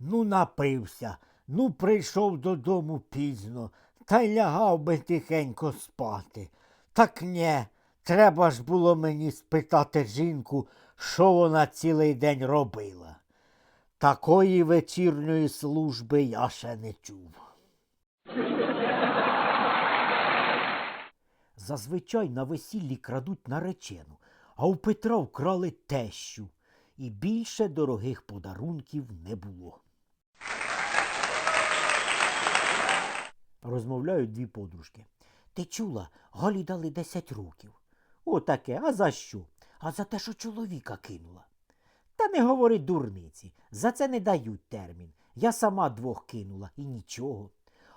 Ну, напився, ну прийшов додому пізно, та й лягав би тихенько спати. Так нє, треба ж було мені спитати жінку, що вона цілий день робила. Такої вечірньої служби я ще не чув. Зазвичай на весіллі крадуть наречену, а у Петра вкрали тещу, і більше дорогих подарунків не було. Розмовляють дві подружки. Ти чула, Галі дали 10 років. О, таке, а за що? А за те, що чоловіка кинула. Та не говори дурниці, за це не дають термін. Я сама двох кинула і нічого.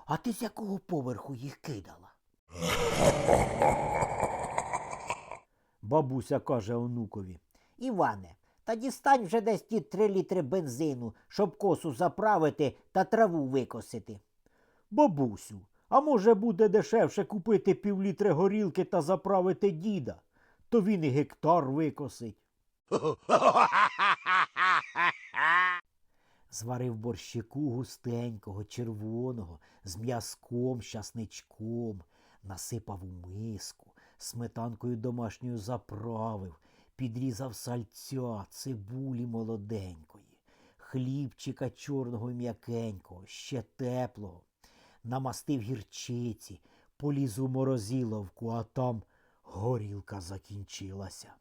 А ти з якого поверху їх кидала? Бабуся каже онукові. Іване, та дістань вже десь ті три літри бензину, щоб косу заправити та траву викосити. Бабусю, а може буде дешевше купити півлітри горілки та заправити діда, то він і гектар викосить. Зварив борщику густенького, червоного, з м'язком, щасничком, насипав у миску, сметанкою домашньою заправив, підрізав сальця, цибулі молоденької, хлібчика чорного м'якенького, ще теплого, намастив гірчиці, поліз у морозиловку, а там горілка закінчилася.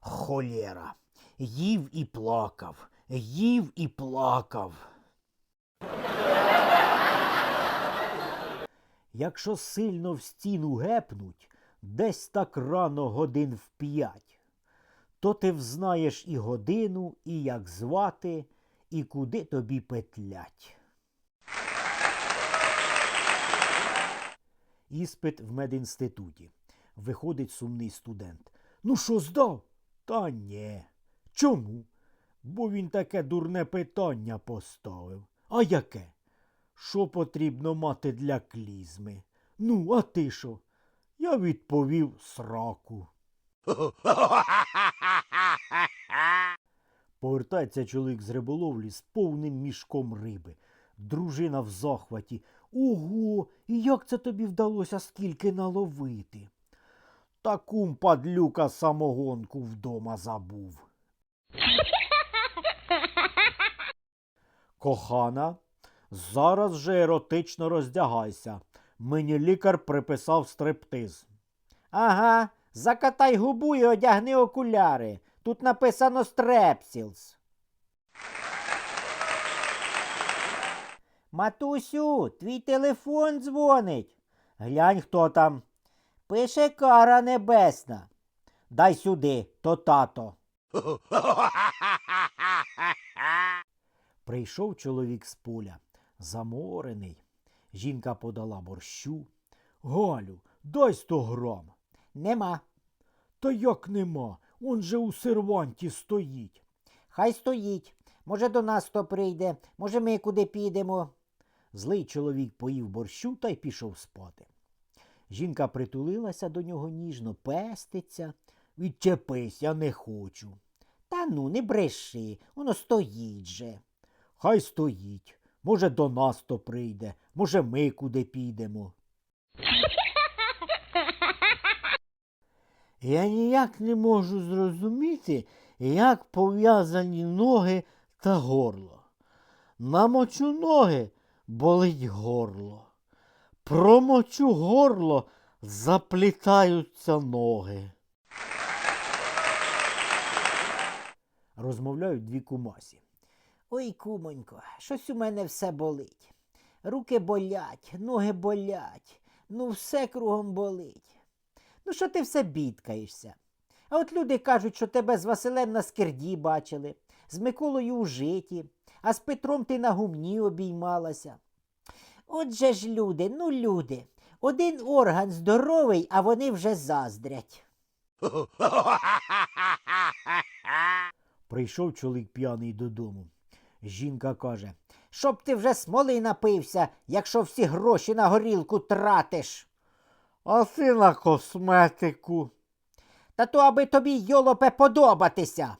Холєра. Їв і плакав, їв і плакав. Якщо сильно в стіну гепнуть, десь так рано годин в п'ять, то ти взнаєш і годину, і як звати, і куди тобі петлять. Іспит в медінституті. Виходить сумний студент. Ну що здав? Та ні. Чому? Бо він таке дурне питання поставив. А яке? Що потрібно мати для клізми? Ну, а ти що? Я відповів сраку. Повертається чоловік з риболовлі з повним мішком риби. Дружина в захваті. Ого, і як це тобі вдалося скільки наловити? Та кум падлюка самогонку вдома забув. Кохана, зараз же еротично роздягайся. Мені лікар приписав стриптиз. Ага, закатай губу і одягни окуляри. Тут написано стрепсілс. Матусю, твій телефон дзвонить. Глянь, хто там. Пише кара небесна. Дай сюди, то тато. Прийшов чоловік з поля, заморений. Жінка подала борщу. Галю, дай сто грам. Нема. Та як нема? Он же у серванті стоїть. Хай стоїть. Може, до нас хто прийде, може, ми куди підемо. Злий чоловік поїв борщу та й пішов спати. Жінка притулилася до нього ніжно, пеститься. Відчепись, я не хочу. Та ну, не бреши, воно стоїть же. Хай стоїть. Може, до нас то прийде, може, ми куди підемо. Я ніяк не можу зрозуміти, як пов'язані ноги та горло. Намочу ноги, болить горло. Промочу горло, заплітаються ноги. Розмовляють дві кумасі. Ой, кумонько, щось у мене все болить. Руки болять, ноги болять, ну все кругом болить. Ну, що ти все бідкаєшся? А от люди кажуть, що тебе з Василем на скирді бачили, з Миколою у житі, а з Петром ти на гумні обіймалася. Отже ж, люди, ну люди, один орган здоровий, а вони вже заздрять. Прийшов чоловік п'яний додому. Жінка каже, щоб ти вже смоли напився, якщо всі гроші на горілку тратиш. А ти на косметику. Та то аби тобі, йолопе, подобатися.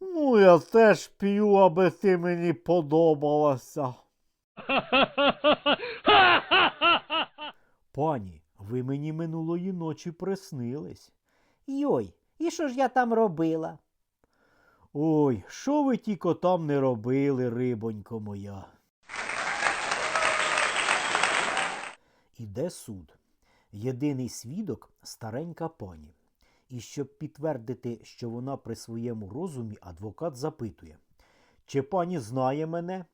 Ну, я теж п'ю, аби ти мені подобалася. Пані, ви мені минулої ночі приснились. Йой, і що ж я там робила? Ой, що ви тільки там не робили, рибонько моя. Іде суд. Єдиний свідок старенька пані. І щоб підтвердити, що вона при своєму розумі, адвокат запитує, чи пані знає мене?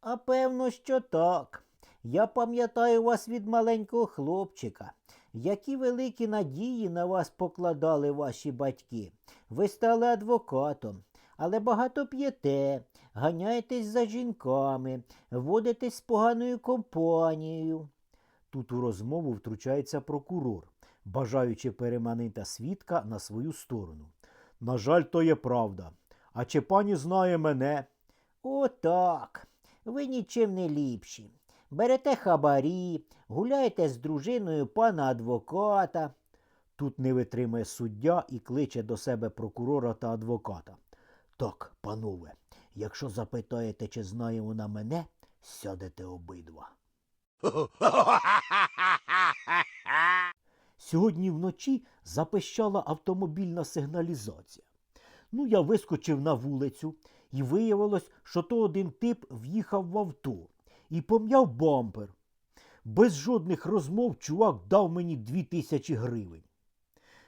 А певно, що так. Я пам'ятаю вас від маленького хлопчика. Які великі надії на вас покладали ваші батьки. Ви стали адвокатом, але багато п'єте, ганяєтесь за жінками, водитесь з поганою компанією. Тут у розмову втручається прокурор, бажаючи переманити свідка на свою сторону. На жаль, то є правда. А чи пані знає мене? Отак. Ви нічим не ліпші. Берете хабарі, гуляєте з дружиною пана адвоката. Тут не витримує суддя і кличе до себе прокурора та адвоката. Так, панове, якщо запитаєте, чи знає вона мене, сядете обидва. Сьогодні вночі запищала автомобільна сигналізація. Ну, я вискочив на вулицю, і виявилось, що то один тип в'їхав в авто і пом'яв бампер. Без жодних розмов чувак дав мені дві тисячі гривень.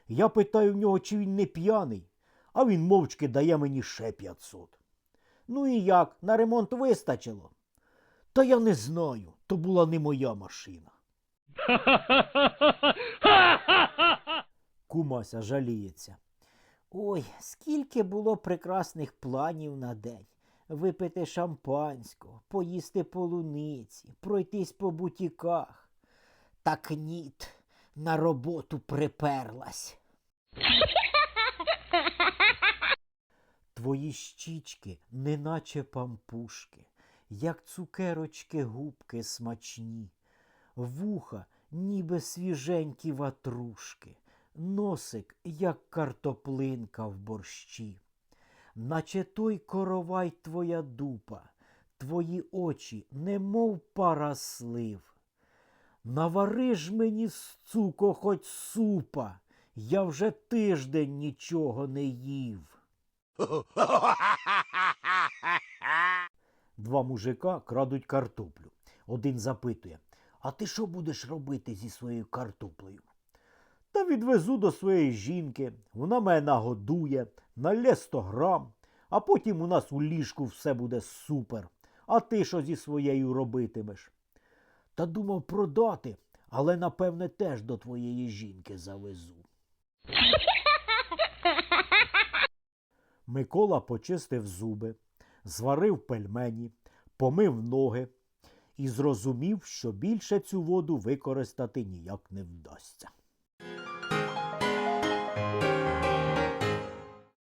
Я питаю в нього, чи він не п'яний, а він мовчки дає мені ще 500. Ну і як, на ремонт вистачило? Та я не знаю, то була не моя машина. Кумася жаліється. Ой, скільки було прекрасних планів на день. Випити шампанського, поїсти полуниці, пройтись по бутіках. Так ніт, на роботу приперлась. Твої щічки, неначе пампушки, як цукерочки губки смачні, вуха, ніби свіженькі ватрушки, носик, як картоплинка в борщі. Наче той коровай твоя дупа, твої очі, немов пара слив. Навари ж мені, цуко, хоч супа, я вже тиждень нічого не їв. Два мужика крадуть картоплю. Один запитує, а ти що будеш робити зі своєю картоплею? Та відвезу до своєї жінки, вона мене нагодує, налє 100 грам, а потім у нас у ліжку все буде супер. А ти що зі своєю робитимеш? Та думав продати, але напевне теж до твоєї жінки завезу. Микола почистив зуби, зварив пельмені, помив ноги і зрозумів, що більше цю воду використати ніяк не вдасться.